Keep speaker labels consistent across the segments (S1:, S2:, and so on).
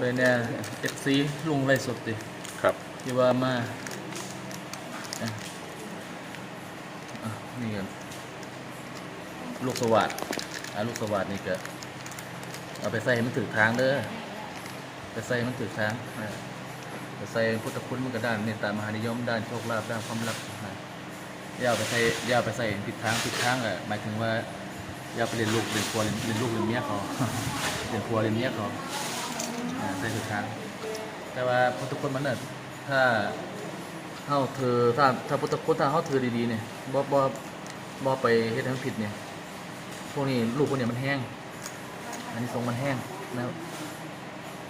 S1: ผู้ใดเนี่ยเอฟซีลุงไรสดติ
S2: ครับ
S1: ที่ว่ามาอะอะนี่กันลูกสวัสดอะลูกสวัสดนี่ก็เอาไปใส่ให้มันถึงทางเด้อไปใส่ให้มันถึงทางอะไปใส่พุทธคุณมันก็ด้านเมตตามหานิยมด้านโชคลาภด้านความรักนะอย่าเอาไปใส่อย่าเอาไปใส่ผิดทางผิดทางอะหมายถึงว่าอย่าไปเรียนลูกเรียนครัวเรียนเรียนลูกเรียนเมียเขาเรียนครัวเรียนเมียเขาอ่า ใส่ผิดทางแต่ว่าพุทธคุณมันเน่ะถ้าเฮาเธอถ้าถ้าพุทธคุณถ้าเฮาถือดีๆเนี่ยบ่บ่บ่ไปเฮ็ดให้มันผิดเนี่ยพวกนี้ลูกพวกเนี้มันแห้ง อันนี้ทรงมันแห้งนะครับ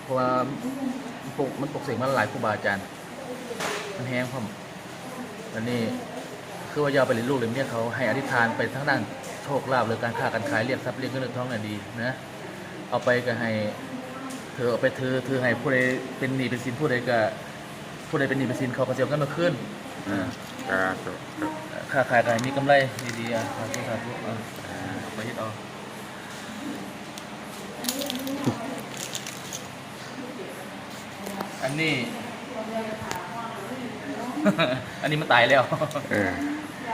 S1: เพราะว่ามันปกมันปกเสกมาหลายครูบาอาจารย์ มันแห้งพร้อมอันนี้คือว่ายาวไปเรียนลูกเรียนเมียเขาให้อธิษฐานไปทั้งด้านโชคลาภหรือการค้าการขายเรียกทรัพย์เรียกเงินเรียกทองน่ะดีนะเอาไปก็ให้ เธอเอาไปเธอเธอให้ผู้ใดเป็นหนี้เป็นสินผู้ใดก็ผู้ใดเป็นหนี้เป็นสินเขาก็จะเอาเงินมาคืนอ่า
S2: ครับครับ
S1: ค้าขายก็ให้มีกำไรดีๆอะสาธุสาธุอะเอาไปเฮ็ดเอาอันนี้ อันนี้มันตายแล้ว
S2: เออ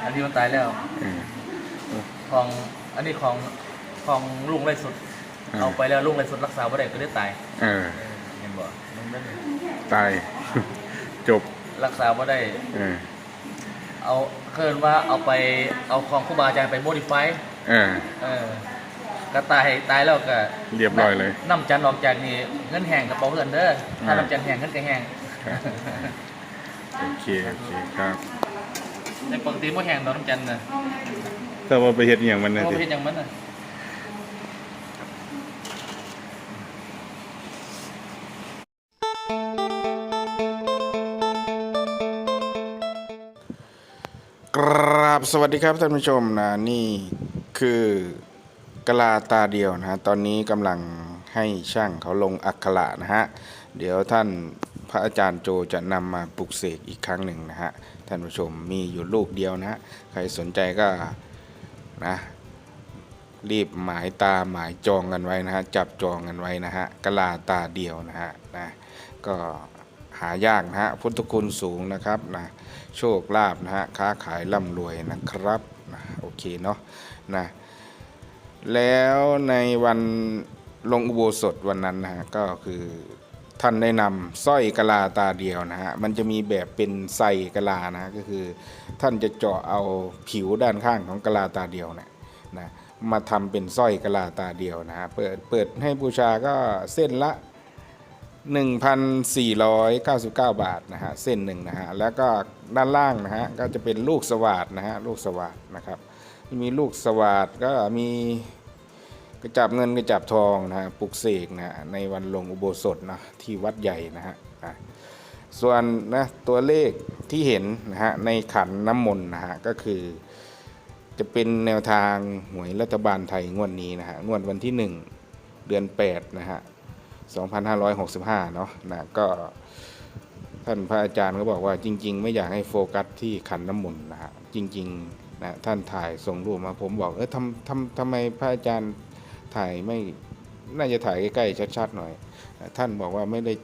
S1: อันนี้มันตายแล้ว
S2: เออ
S1: ของอันนี้ของของลุงไรสุด
S2: อืม
S1: เอาไปแล้วลุงไรสุดรักษาบ่ได้ก็ได้ตาย
S2: เออ
S1: เออเห็นบ่ลุงได้
S2: ตายจบ
S1: รักษาบ่ได้
S2: เออ
S1: เอาเคินว่าเอาไปเอาของครูบาอาจารย์ไปโมดิฟาย
S2: เออ
S1: เออก็ตายตายแล้วก็
S2: เรียบร้อยเลย
S1: น้ำจันทร์ออกจากนี่เงินแห้งกระเป๋าเงินเด้อถ้า
S2: อ่า
S1: น้ำจันทร์แห้งเงินก็แห้ง
S2: โอเคโอเคครับ
S1: ในปกติบ่แห้งดอกน้ำจันทร์น่ะ
S2: ถ้าว่าไปเฮ็ดอหย่างมัน
S1: เพ
S2: นะ
S1: ราะ
S2: สิ
S1: ว่าเฮ็ดหยังมันน่ะ
S2: ราบสวัสดีครับท่านผู้ชมนะนี่คือกลาตาเดียวนะฮะตอนนี้กำลังให้ช่างเขาลงอักขระนะฮะเดี๋ยวท่านพระอาจารย์โจจะนำมาปลุกเสกอีกครั้งหนึ่งนะฮะท่านผู้ชมมีอยู่ลูกเดียวนะฮะใครสนใจก็นะรีบหมายตาหมายจองกันไว้นะฮะจับจองกันไว้นะฮะกลาตาเดียวนะฮะนะก็ หายากนะฮะพุทธคุณสูงนะครับนะโชคลาภนะฮะค้าขายร่ำรวยนะครับนะโอเคเนาะนะแล้วในวันลงอุโบสถวันนั้นนะฮะก็คือท่านได้นำสร้อยกะลาตาเดียวนะฮะมันจะมีแบบเป็นไซกะลานะก็คือ ท่านจะเจาะเอาผิวด้านข้างของกะลาตาเดียวเนี่ยนะมาทำเป็นสร้อยกะลาตาเดียวนะฮะเปิดเปิดให้บูชาก็เส้นละ 1,499 บาทนะฮะเส้นหนึ่งนะฮะแล้วก็ด้านล่างนะฮะก็จะเป็นลูกสวาดนะฮะลูกสวาดนะครับมีลูกสวาดก็มีกระจับเงินกระจับทองนะฮะปลุกเสกนะฮะในวันลงอุโบสถนะที่วัดใหญ่นะฮะอะส่วนนะตัวเลขที่เห็นนะฮะในขันน้ำมนต์นะฮะก็คือจะเป็นแนวทางหวยรัฐบาลไทยงวดนี้นะฮะงวดวันที่ 1 เดือน8นะฮะ 2565 เนาะนะก็ท่านพระอาจารย์ก็บอกว่าจริง ๆ ไม่อยากให้โฟกัสที่ขันน้ำมนต์นะฮะจริงๆนะท่านถ่ายส่งรูปมาผมบอกเออทำทำทำไมพระอาจารย์ถ่ายไม่น่าจะถ่ายใกล้ๆชัดๆหน่อยนะท่านบอกว่าไม่ได้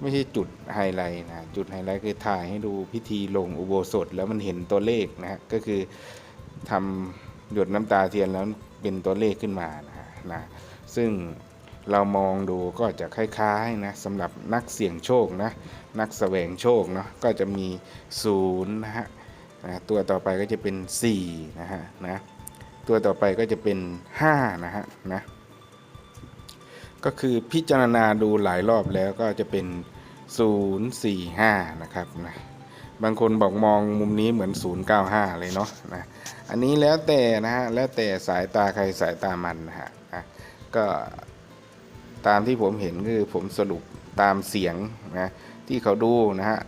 S2: ไม่ใช่จุดไฮไลท์นะจุดไฮไลท์คือถ่ายให้ดูพิธีลงอุโบสถแล้วมันเห็นตัวเลขนะฮะก็คือทำหยดน้ำตาเทียนแล้วเป็นตัวเลขขึ้นมานะนะซึ่ง เรามองดูก็จะคล้ายๆนะสำหรับนักเสี่ยงโชคนะนักแสวงโชคเนาะก็จะมี0นะฮะนะตัวต่อไปก็จะเป็น4นะฮะนะตัวต่อไปก็จะเป็น5นะฮะนะก็คือพิจารณาดูหลายรอบแล้วก็จะเป็น 0 4 5 นะครับนะบางคนบอกมองมุมนี้เหมือน 095 เลยเนาะนะอันนี้แล้วแต่นะฮะแล้วแต่สายตาใครสายตามันนะฮะนะก็ ตามที่ผมเห็นคือผมสรุปตามเสียงนะที่เขาดูนะฮะ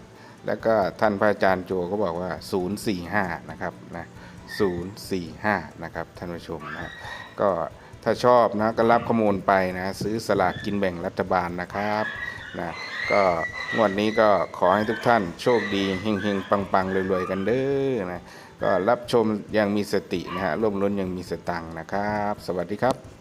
S2: แล้วก็ท่านพระอาจารย์โจก็บอกว่า 045 นะครับนะ045 นะครับท่านผู้ชมนะก็ถ้าชอบนะก็รับข้อมูลไปนะซื้อสลากกินแบ่งรัฐบาลนะครับนะก็งวดนี้ก็ขอให้ทุกท่านโชคดีเฮงๆ ปังๆรวยๆ กันเด้อนะก็รับชมอย่างมีสตินะฮะร่วมล้นอยังมีสตังค์นะครับ สวัสดีครับ